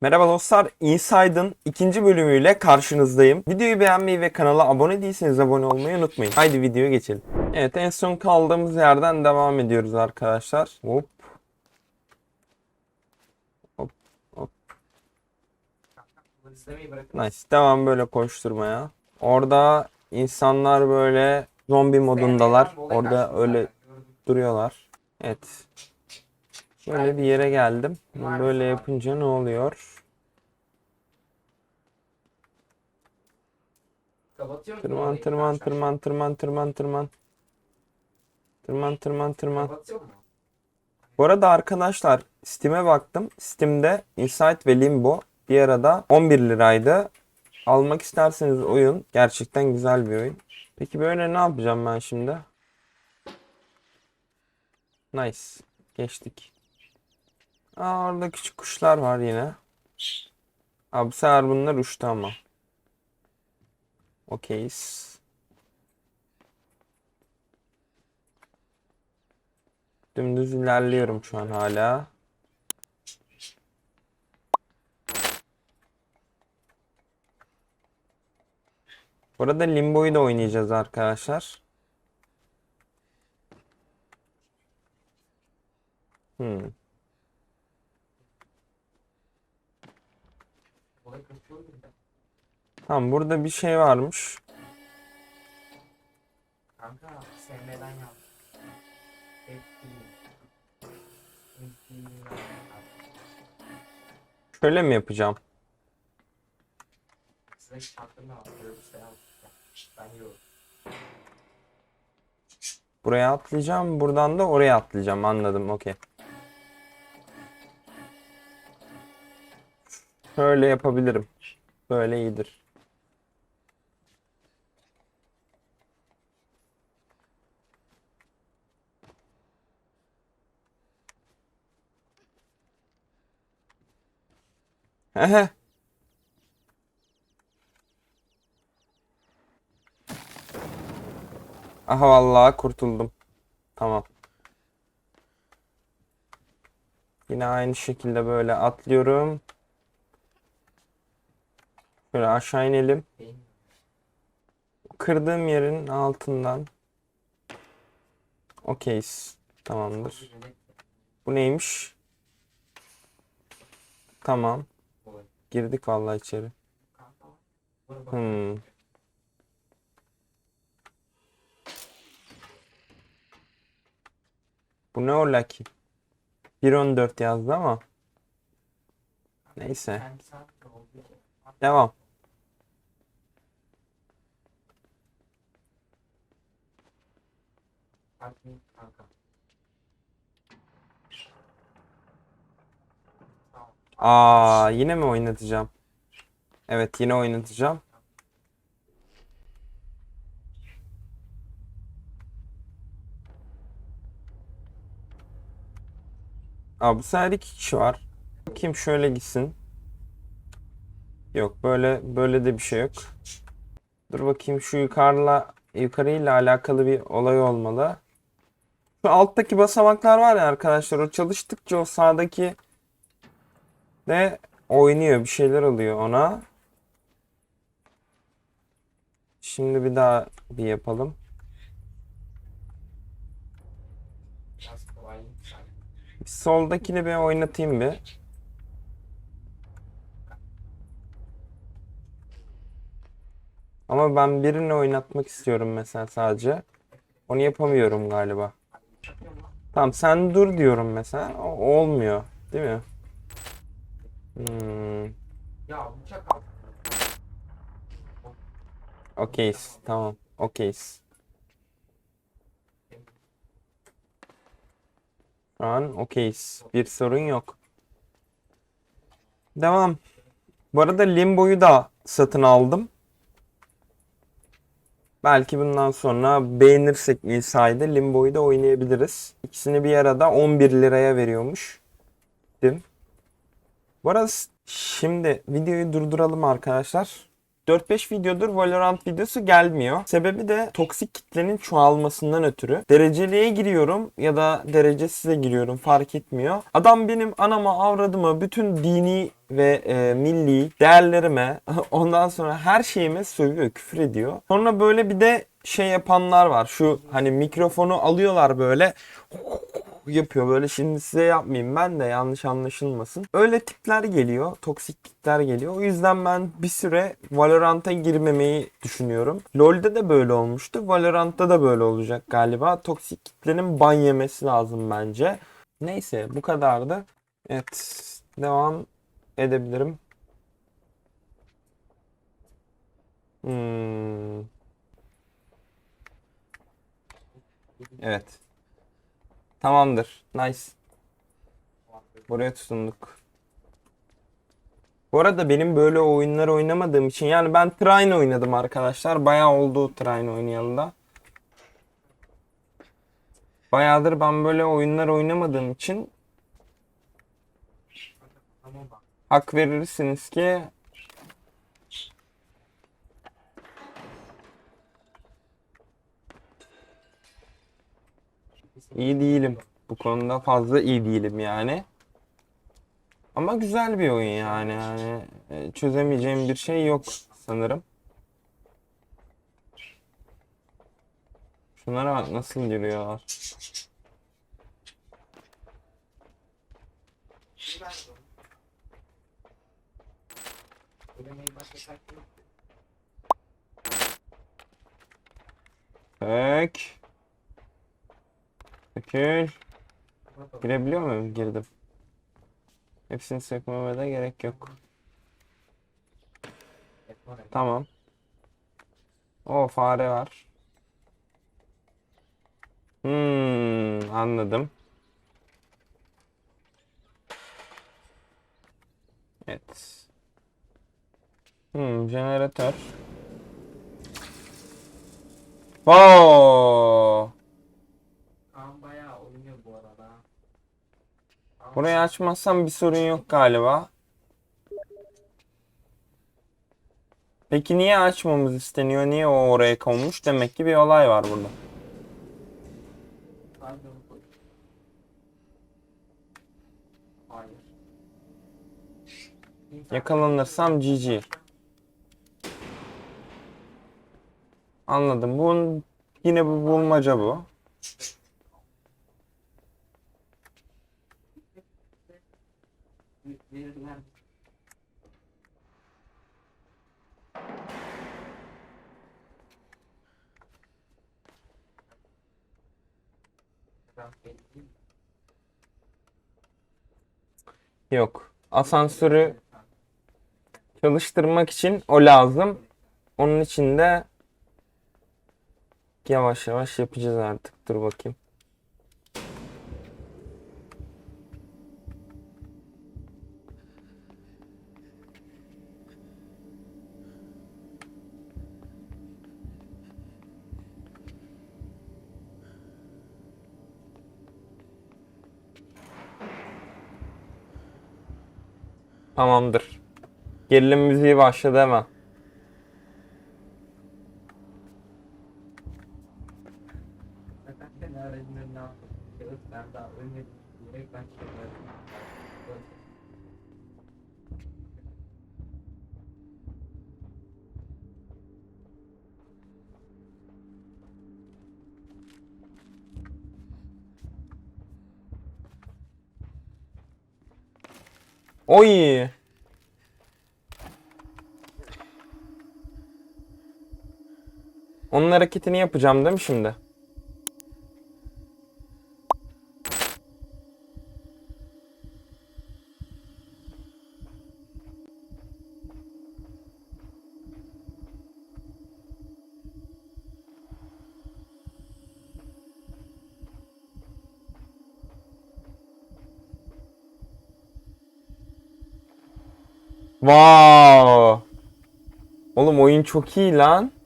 Merhaba dostlar, Inside'ın ikinci bölümüyle karşınızdayım. Videoyu beğenmeyi ve kanala abone değilseniz abone olmayı unutmayın. Haydi videoya geçelim. Evet, en son kaldığımız yerden devam ediyoruz arkadaşlar. Hop. Hop, hop. Nice. Devam böyle koşturmaya. Orada insanlar böyle zombi modundalar. Orada öyle duruyorlar. Evet. Böyle bir yere geldim. Böyle yapınca ne oluyor? Tırman tırman tırman tırman tırman tırman. Tırman tırman tırman. Bu arada arkadaşlar Steam'e baktım. Steam'de Inside ve Limbo bir arada 11 liraydı. Almak isterseniz oyun gerçekten güzel bir oyun. Peki böyle ne yapacağım ben şimdi? Nice. Geçtik. Aa, orada küçük kuşlar var yine. Abi sefer bunlar uçtu ama. Okeyiz. Dümdüz ilerliyorum şu an hala. Burada Limbo'yu da oynayacağız arkadaşlar. Hmm. Olay kaçıyor mu? Tamam burada bir şey varmış. Kanka sevmeden yap. Şöyle mi yapacağım? Buraya atlayacağım. Buradan da oraya atlayacağım. Anladım. Okey. Şöyle yapabilirim. Böyle iyidir. Hehe. Aha vallahi kurtuldum. Tamam. Yine aynı şekilde böyle atlıyorum. Böyle aşağı inelim. Kırdığım yerin altından. Okeyiz. Tamamdır. Bu neymiş? Tamam. Girdik vallahi içeri. Hmm. Bu ne ola ki? 1.14 yazdı ama. Neyse. Devam. Hadi kanka. Aa, yine mi oynatacağım? Evet, yine oynatacağım. Aa, bu sefer iki kişi var. Bakayım şöyle gitsin. Yok, böyle böyle de bir şey yok. Dur bakayım şu yukarıla yukarıyla alakalı bir olay olmalı. Şu alttaki basamaklar var ya arkadaşlar, o çalıştıkça o sağdaki de oynuyor, bir şeyler oluyor ona. Şimdi bir daha bir yapalım. Bir soldakini bir oynatayım bir. Ama ben birini oynatmak istiyorum mesela sadece. Onu yapamıyorum galiba. Tamam sen dur diyorum mesela. O- olmuyor. Değil mi? Hmm, Ya bıçak al. okeyiz. Tamam. Okeyiz. Şu an okeyiz. Bir sorun yok. Devam. Bu arada Limbo'yu da satın aldım. Belki bundan sonra beğenirsek Inside Limbo'yu da oynayabiliriz. İkisini bir arada 11 liraya veriyormuş. Dim. Bu arada şimdi videoyu durduralım arkadaşlar. 4-5 videodur Valorant videosu gelmiyor. Sebebi de toksik kitlenin çoğalmasından ötürü. Dereceliğe giriyorum ya da derecesize giriyorum fark etmiyor. Adam benim anama avradıma bütün dini ve e, milli değerlerime ondan sonra her şeyime sövüyor, küfür ediyor. Sonra böyle bir de şey yapanlar var. Şu hani mikrofonu alıyorlar böyle yapıyor böyle şimdi size yapmayayım ben de yanlış anlaşılmasın. Öyle tipler geliyor, toksik tipler geliyor. O yüzden ben bir süre Valorant'a girmemeyi düşünüyorum. LoL'de de böyle olmuştu. Valorant'ta da böyle olacak galiba. Toksik kitlenin ban yemesi lazım bence. Neyse bu kadardı. Evet devam edebilirim. Hmm. Evet. Tamamdır. Nice. Buraya tutunduk. Bu arada benim böyle oyunlar oynamadığım için yani ben Trine oynadım arkadaşlar. Bayağı oldu Trine oynayalı da. Bayağıdır ben böyle oyunlar oynamadığım için hak verirsiniz ki iyi değilim. Bu konuda fazla iyi değilim yani. Ama güzel bir oyun yani. yani e, çözemeyeceğim bir şey yok sanırım. Şunlara bak nasıl giriyorlar. İyi ben de onu. Ödemeyi başlasak mı? Pek. Pekül. Bakalım. Girebiliyor muyum? Girdim. Hepsini sökmeme de gerek yok. Tamam. O fare var. Hmm, anladım. Evet. Hmm, jeneratör. Wow! Kaan bayağı oynuyor bu arada. Kaan Burayı açmazsam bir sorun yok galiba. Peki niye açmamız isteniyor? Niye o oraya konmuş? Demek ki bir olay var burada. Yakalanırsam GG. Anladım. Bu yine bu bulmaca bu. Yok. Asansörü çalıştırmak için o lazım. Onun için de yavaş yavaş yapacağız artık. Dur bakayım. Tamamdır. Gerilim müziği başladı hemen. Zaten sen aracının ne yaptın? Kağıt ben daha ölmedim. Direkt ben çıkardım. Oy. Onun hareketini yapacağım değil mi şimdi? Wow. Oğlum oyun çok iyi lan.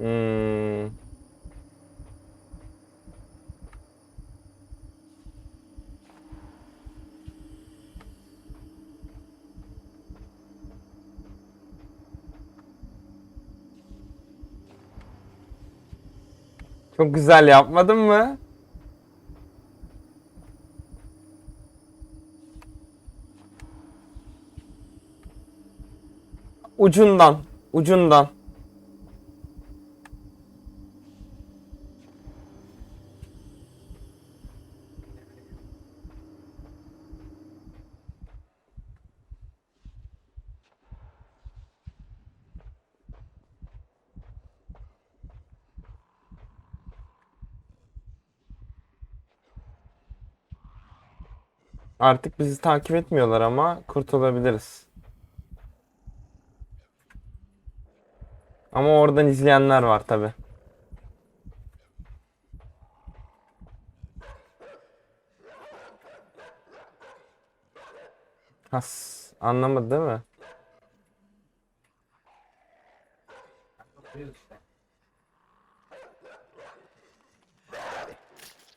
Hmm. Çok güzel yapmadın mı? Ucundan, ucundan. Artık bizi takip etmiyorlar ama kurtulabiliriz. Ama oradan izleyenler var tabi. Has, anlamadı değil mi?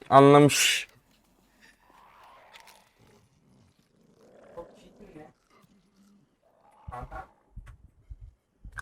Anlamış. Çok çirkin ne? Kanka.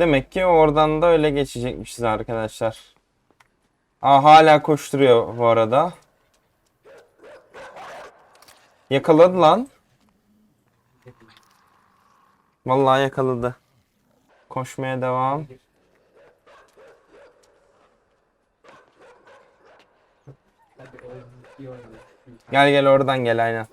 Demek ki oradan da öyle geçecekmişiz arkadaşlar. Aa, hala koşturuyor bu arada. Yakaladı lan. Vallahi yakaladı. Koşmaya devam. Gel gel oradan gel aynen.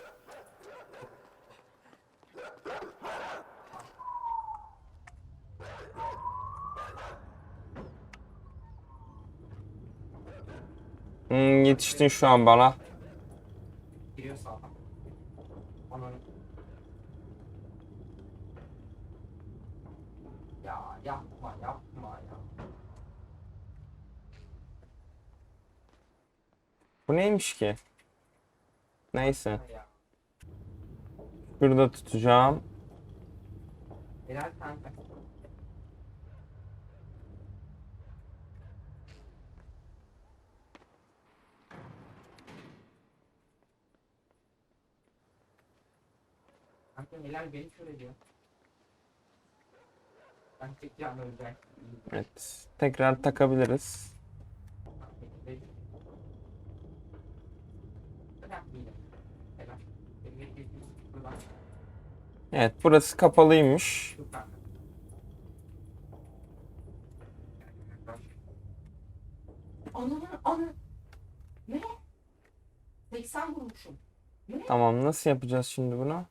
Hmm, yetiştin şu an bana. Bu neymiş ki? Neyse. Şurada tutacağım. Helal kanka. Helal beni kör ediyor. Ben tek canlı öleceğim. Evet. Tekrar takabiliriz. Evet burası kapalıymış. Ananı anı. Ne? 80 vurmuşum. Tamam nasıl yapacağız şimdi bunu?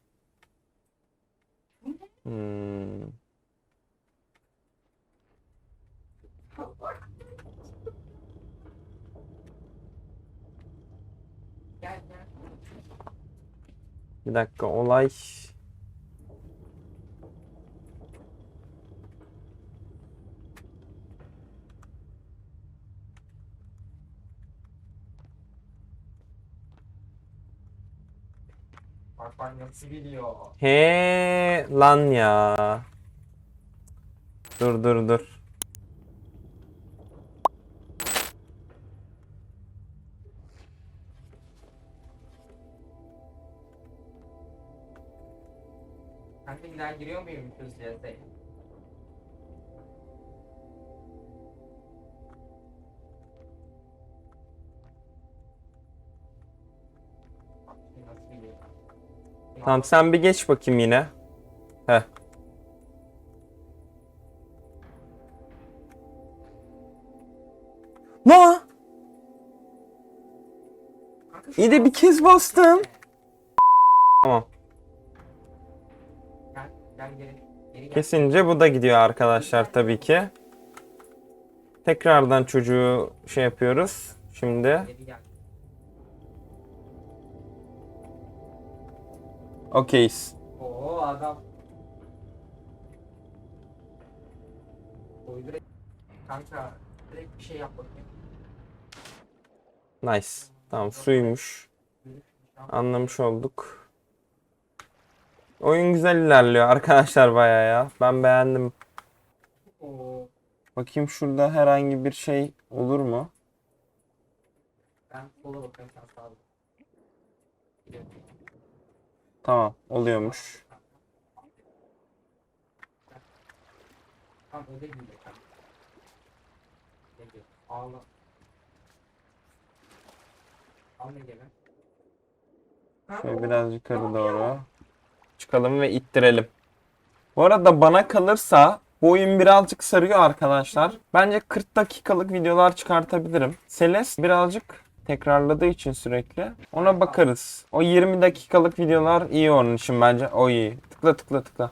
Hmm. Bir dakika olay. Bak bak nasıl biliyor. He lan ya. Dur dur dur. Kanka bir daha giriyor muyum hızlıya Tamam sen bir geç bakayım yine. Heh. La! İyi de bir kez bastım. Tamam. Kesince bu da gidiyor arkadaşlar tabii ki. Tekrardan çocuğu şey yapıyoruz. Şimdi. Okeyiz. Oo adam. Koy direkt. Kanka direkt bir şey yap bakayım. Nice. Tamam suymuş. Anlamış olduk. Oyun güzel ilerliyor arkadaşlar bayağı ya. Ben beğendim. Oo, Bakayım şurada herhangi bir şey olur mu? ben sola bakıyorum sen sağa bak. Tamam oluyormuş. Ağla. Şöyle biraz yukarı doğru. Çıkalım ve ittirelim. Bu arada bana kalırsa bu oyun birazcık sarıyor arkadaşlar. Bence 40 dakikalık videolar çıkartabilirim. Celeste birazcık tekrarladığı için sürekli ona bakarız. O 20 dakikalık videolar iyi onun için bence. O iyi. Tıkla tıkla tıkla.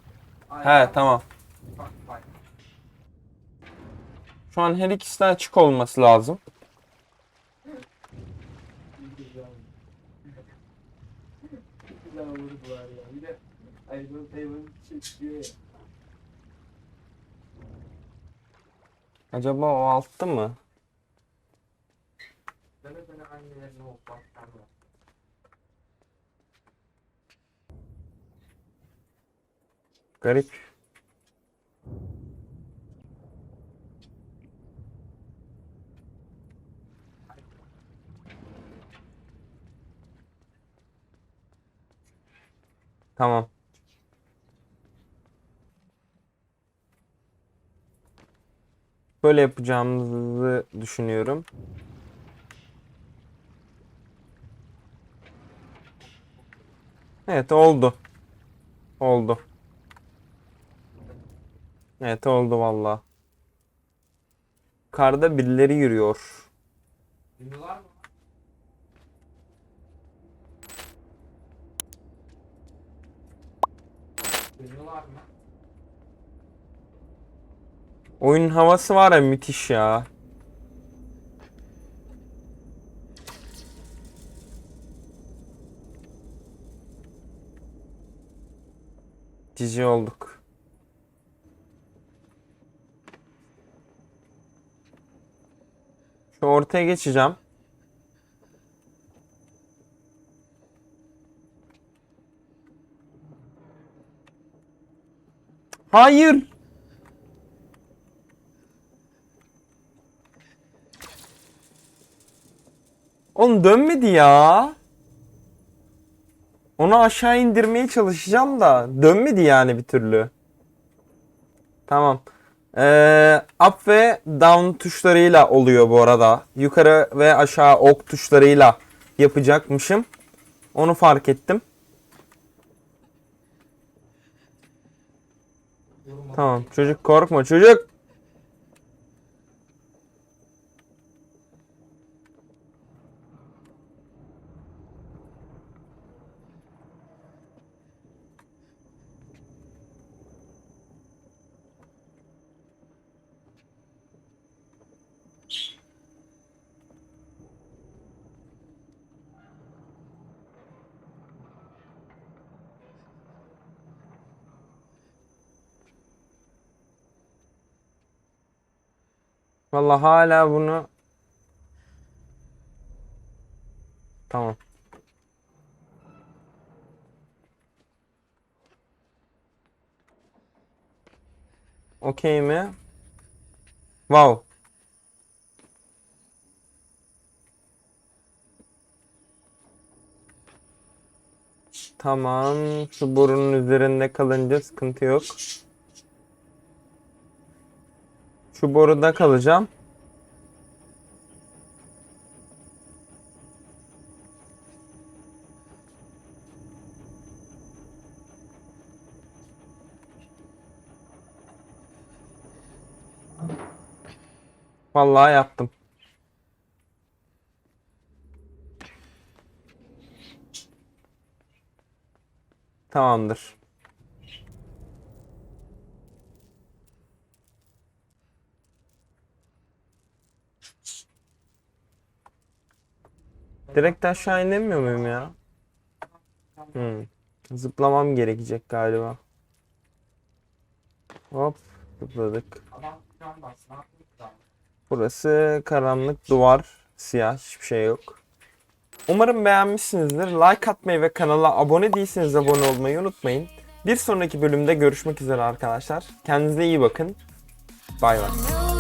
He tamam. Şu an her ikisi de açık olması lazım. Acaba o altta mı? O baktan var. Garip. Tamam. Böyle yapacağımızı düşünüyorum. Evet oldu. Oldu. Evet oldu valla. Karda birileri yürüyor. Ünlüler mı? Mı? Oyunun havası var ya müthiş ya. Cici olduk. Şu ortaya geçeceğim. Hayır. Oğlum dönmedi ya. Onu aşağı indirmeye çalışacağım da dönmedi yani bir türlü. Tamam. Ee, up ve down tuşlarıyla oluyor bu arada. Yukarı ve aşağı ok tuşlarıyla yapacakmışım. Onu fark ettim. Tamam çocuk korkma çocuk. Vallahi hala bunu Tamam. Okey mi? Wow. Tamam. Şu borunun üzerinde kalınca sıkıntı yok. Şu boruda kalacağım. Vallahi yaptım. Tamamdır. Direkt aşağı inemiyor muyum ya? Hmm. Zıplamam gerekecek galiba. Hop zıpladık. Burası karanlık duvar. Siyah hiçbir şey yok. Umarım beğenmişsinizdir. Like atmayı ve kanala abone değilseniz abone olmayı unutmayın. Bir sonraki bölümde görüşmek üzere arkadaşlar. Kendinize iyi bakın. Bay bay.